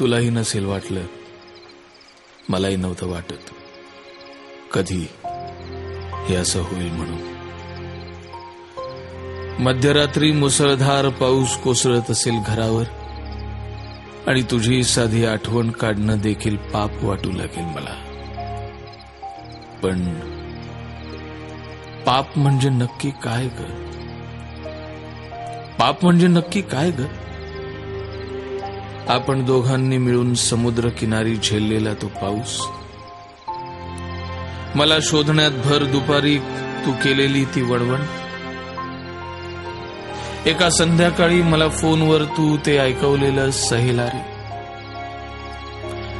तुलाही नसेल वाटलं मलाही नव्हतं वाटत. कधी हे असं होईल म्हणून. मध्यरात्री मुसळधार पाऊस कोसळत असेल घरावर आणि तुझी साधी आठवण काढणं देखील पाप वाटू लागेल मला. पण पाप म्हणजे नक्की काय ग? पाप म्हणजे नक्की काय ग? आपण दोघांनी मिळून समुद्र किनारी झेललेला तो पाऊस. मला शोधण्यात भर दुपारी तू केलेली ती वणवण. एका संध्याकाळी मला फोनवर तू ते ऐकवलेलं सहेलारी.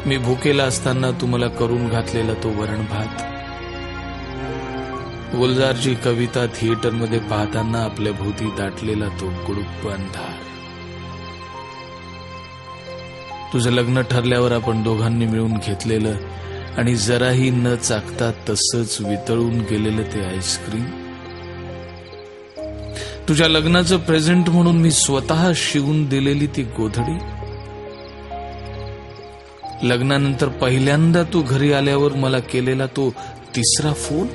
मी भुकेला असताना तू मला करून घातलेला तो वरण भात गुलजारची कविता थिएटरमध्ये पाहताना आपल्या भोवती दाटलेला तो गुडुप्प अंधार. तुझं लग्न ठरल्यावर आपण दोघांनी मिळून घेतलेलं आणि जराही न चाकता तसंच वितळून गेलेलं ते आईस्क्रीम. तुझ्या लग्नाचं प्रेझेंट म्हणून मी स्वतः शिवून दिलेली ती गोधडी. लग्नानंतर पहिल्यांदा तू घरी आल्यावर मला केलेला तो तिसरा फोन.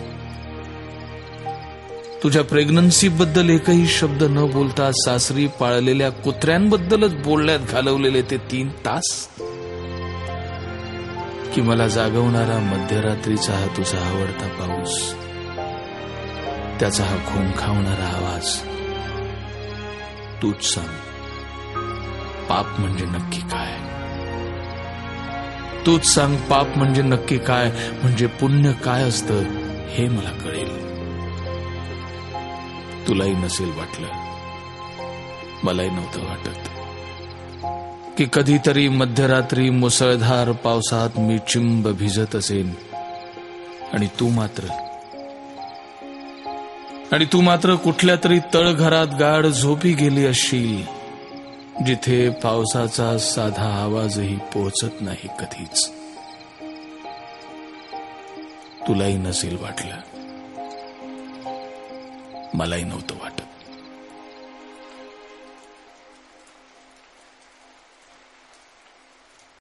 तुझ्या प्रेग्नन्सी बद्दल एकही शब्द न बोलता सासरी पाळलेल्या कुत्र्यांबद्दलच बोलण्यात घालवलेले ते तीन तास? की मला जागवणारा मध्यरात्रीचा हा तुझा आवडता पाऊस त्याचा हा खोंखावणारा आवाज तूच सांग पाप म्हणजे नक्की काय? तूच सांग पाप म्हणजे नक्की काय? म्हणजे पुण्य काय असतं हे मला कळेल. तुलाही नसेल वाटलं. मलाही नव्हतं वाटत. की कधीतरी मध्यरात्री मुसळधार पावसात मी चिंब भिजत असेन. आणि तू मात्र. आणि तू मात्र कुठल्या तरी तळघरात गाढ झोपी गेली असशील जिथे पावसाचा साधा आवाजही पोहोचत नाही कधीच. तुलाही नसेल वाटलं. मलाही नव्हतं वाटत